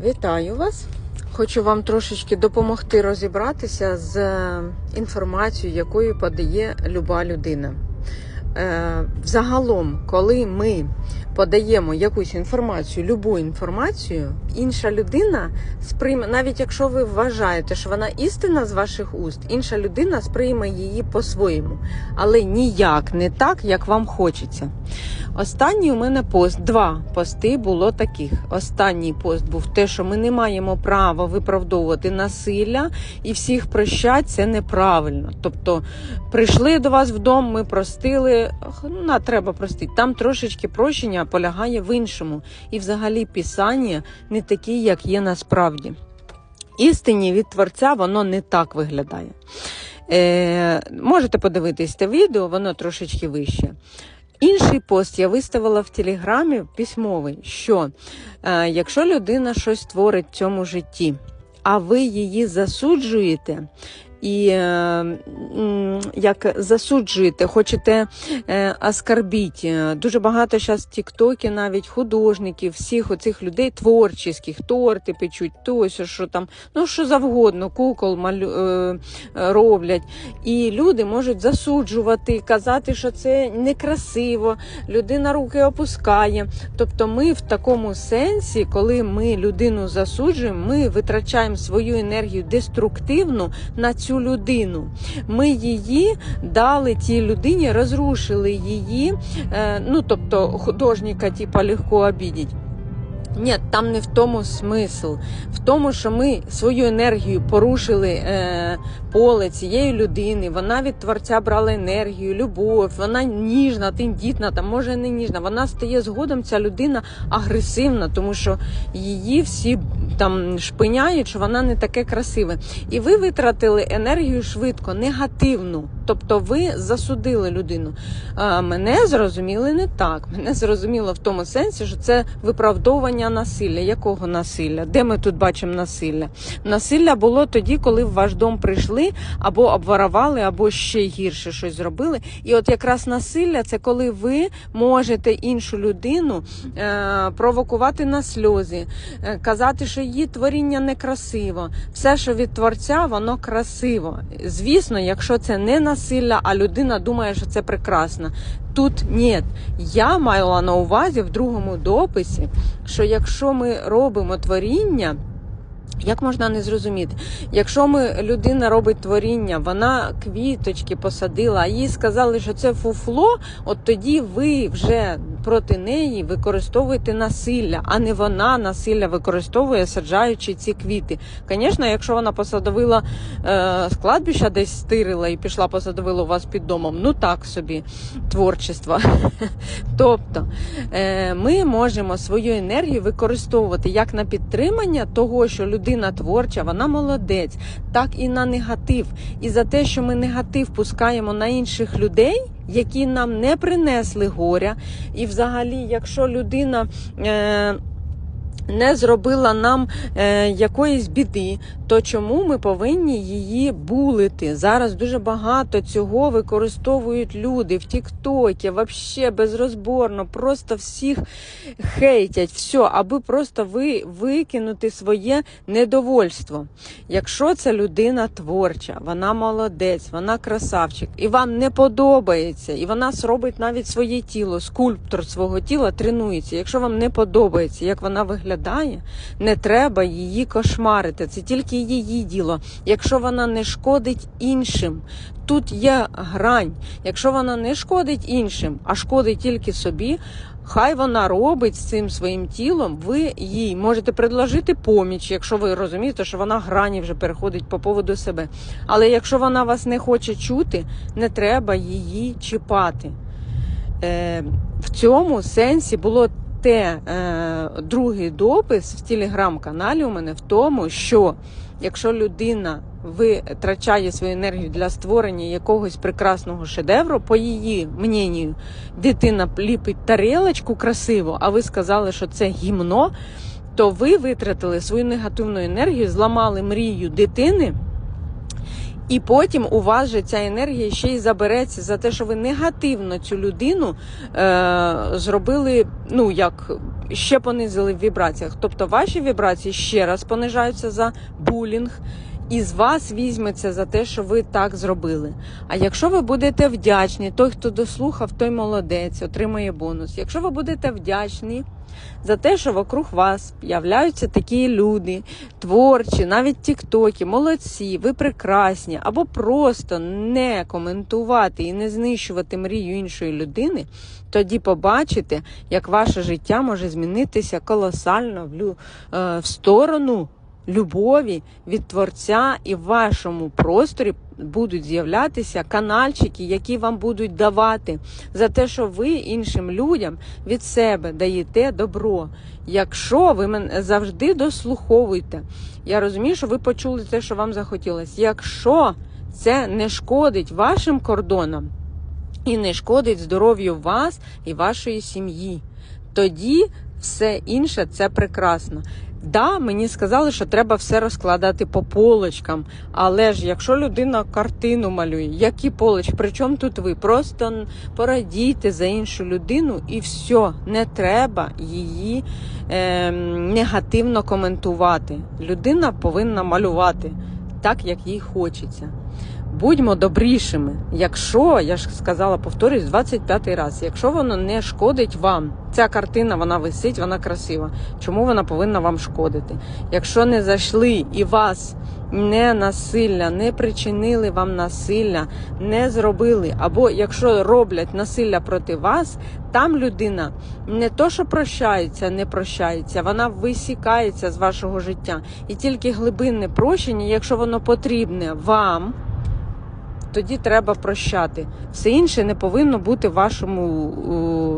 Вітаю вас! Хочу вам трошечки допомогти розібратися з е, інформацією, якою подає люба людина. Е, Взагалом, коли ми подаємо якусь інформацію, любу інформацію, інша людина сприйме, навіть якщо ви вважаєте, що вона істина з ваших уст, інша людина сприйме її по-своєму, але ніяк не так, як вам хочеться. Останній у мене пост, два пости було таких. Останній пост був те, що ми не маємо права виправдовувати насилля і всіх прощати, це неправильно. Тобто прийшли до вас вдома, ми простили, ну, треба простити. Там трошечки прощення полягає в іншому. І взагалі писання не такі, як є насправді. Істині від творця воно не так виглядає. Е, можете подивитись те відео, воно трошечки вище. Інший пост я виставила в телеграмі письмовий, що е, якщо людина щось творить в цьому житті, а ви її засуджуєте. І е, як засуджуєте, хочете е, оскорбіть. Е, Дуже багато зараз в Тіктокі навіть художників, всіх оцих людей творчих, торти печуть, то що там, ну що завгодно, кукол малю, роблять. І люди можуть засуджувати, казати, що це некрасиво, людина руки опускає. Тобто ми в такому сенсі, коли ми людину засуджуємо, ми витрачаємо свою енергію деструктивну на цю людину. Ми її дали тій людині, розрушили її, е, ну тобто художника, типа легко обідіть. Ні, там не в тому смисл. В тому, що ми свою енергію порушили е, поле цієї людини. Вона від творця брала енергію, любов, вона ніжна, тендітна, там може не ніжна. Вона стає згодом, ця людина агресивна, тому що її всі там шпиняють, що вона не таке красиве. І ви витратили енергію швидко, негативну. Тобто ви засудили людину. А мене зрозуміли не так. Мене зрозуміло в тому сенсі, що це виправдовування насилля. Якого насилля? Де ми тут бачимо насилля? Насилля було тоді, коли в ваш дом прийшли або обворовали, або ще гірше щось зробили. І от якраз насилля це коли ви можете іншу людину е, провокувати на сльози, е, казати, що її творіння некрасиво. Все, що від творця, воно красиво. Звісно, якщо це не насилля, а людина думає, що це прекрасно. Тут ні. Я мала на увазі в другому дописі, що якщо ми робимо творіння. Як можна не зрозуміти? Якщо ми людина робить творіння, вона квіточки посадила, а їй сказали, що це фуфло, от тоді ви вже проти неї використовуєте насилля, а не вона насилля використовує, саджаючи ці квіти. Звісно, якщо вона посадовила е, з кладбища, десь стирила і пішла посадовила у вас під домом, ну так собі творчество. Тобто е, ми можемо свою енергію використовувати як на підтримання того, що людина творча, вона молодець, так і на негатив. І за те, що ми негатив пускаємо на інших людей. Які нам не принесли горя, і взагалі, якщо людина е, не зробила нам е, якоїсь біди, то чому ми повинні її булити? Зараз дуже багато цього використовують люди в Тіктокі, вообще безрозборно, просто всіх хейтять, все, аби просто ви викинути своє недовольство. Якщо це людина творча, вона молодець, вона красавчик, і вам не подобається, і вона зробить навіть своє тіло, скульптор свого тіла тренується. Якщо вам не подобається, як вона виглядає, не треба її кошмарити. Це тільки її діло. Якщо вона не шкодить іншим, тут є грань. Якщо вона не шкодить іншим, а шкодить тільки собі. Хай вона робить з цим своїм тілом, ви їй можете предложити поміч, якщо ви розумієте, що вона грані вже переходить по поводу себе. Але якщо вона вас не хоче чути, не треба її чіпати. Е, в цьому сенсі було те е, другий допис в телеграм-каналі у мене в тому, що якщо людина витрачає свою енергію для створення якогось прекрасного шедевру, по її мненню, дитина ліпить тарелочку красиво, а ви сказали, що це гімно, то ви витратили свою негативну енергію, зламали мрію дитини. І потім у вас же ця енергія ще й забереться за те, що ви негативно цю людину е, зробили, ну як ще понизили в вібраціях. Тобто ваші вібрації ще раз понижаються за булінг. І з вас візьметься за те, що ви так зробили. А якщо ви будете вдячні, той, хто дослухав, той молодець, отримає бонус. Якщо ви будете вдячні за те, що вокруг вас являються такі люди, творчі, навіть тіктоки, молодці, ви прекрасні, або просто не коментувати і не знищувати мрію іншої людини, тоді побачите, як ваше життя може змінитися колосально в, лю- е, в сторону любові від творця, і в вашому просторі будуть з'являтися канальчики, які вам будуть давати за те, що ви іншим людям від себе даєте добро. Якщо ви мене завжди дослуховуєте, я розумію, що ви почули те, що вам захотілося. Якщо це не шкодить вашим кордонам і не шкодить здоров'ю вас і вашої сім'ї, тоді все інше це прекрасно. Да, мені сказали, що треба все розкладати по полочкам. Але ж якщо людина картину малює, які полочки? При чому тут ви? Просто порадійте за іншу людину і все, не треба її е, негативно коментувати. Людина повинна малювати так, як їй хочеться. Будьмо добрішими. Якщо, я ж сказала, повторюсь, 25 раз, якщо воно не шкодить вам, ця картина вона висить, вона красива. Чому вона повинна вам шкодити? Якщо не зайшли і вас не насилля, не причинили вам насилля, не зробили, або якщо роблять насилля проти вас, там людина не то, що прощається, не прощається, вона висікається з вашого життя. І тільки глибинне прощення, якщо воно потрібне вам тоді треба прощати. Все інше не повинно бути в вашому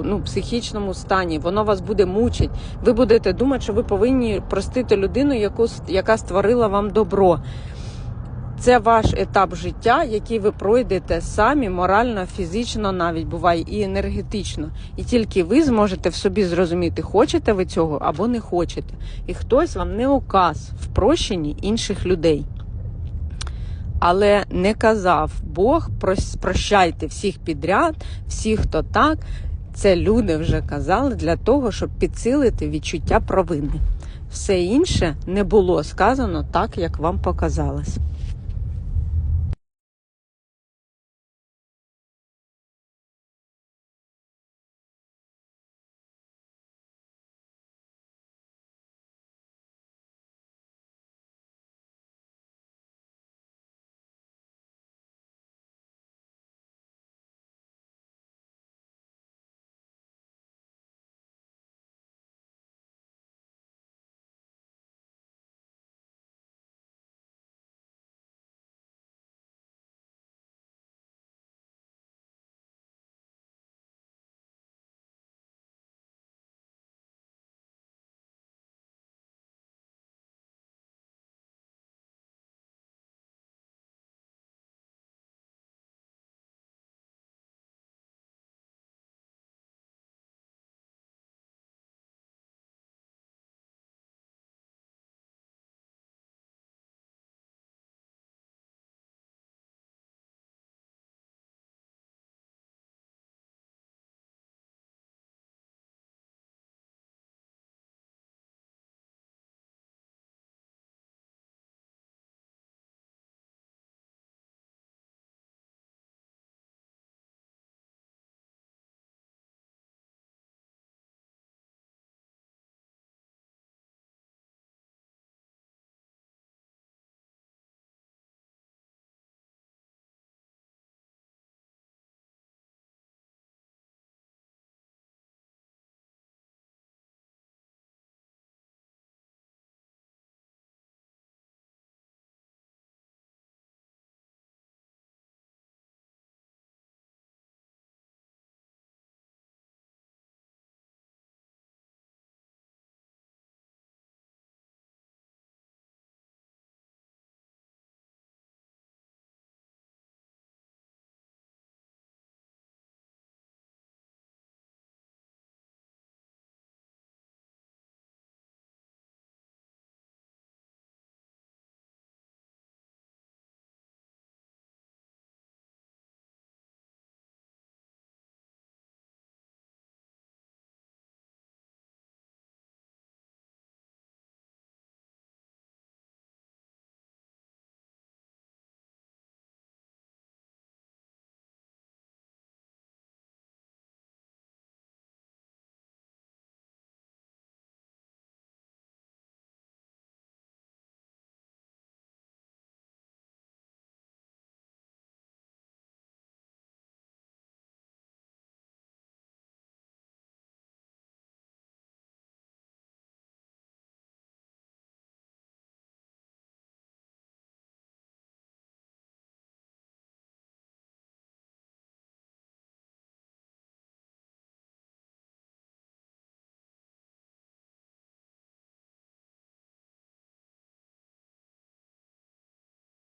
ну, психічному стані. Воно вас буде мучить. Ви будете думати, що ви повинні простити людину, яку, яка створила вам добро. Це ваш етап життя, який ви пройдете самі морально, фізично, навіть буває і енергетично. І тільки ви зможете в собі зрозуміти, хочете ви цього або не хочете. І хтось вам не указ в прощенні інших людей. Але не казав Бог, прощайте всіх підряд, всіх, хто так. Це люди вже казали для того, щоб підсилити відчуття провини. Все інше не було сказано так, як вам показалось.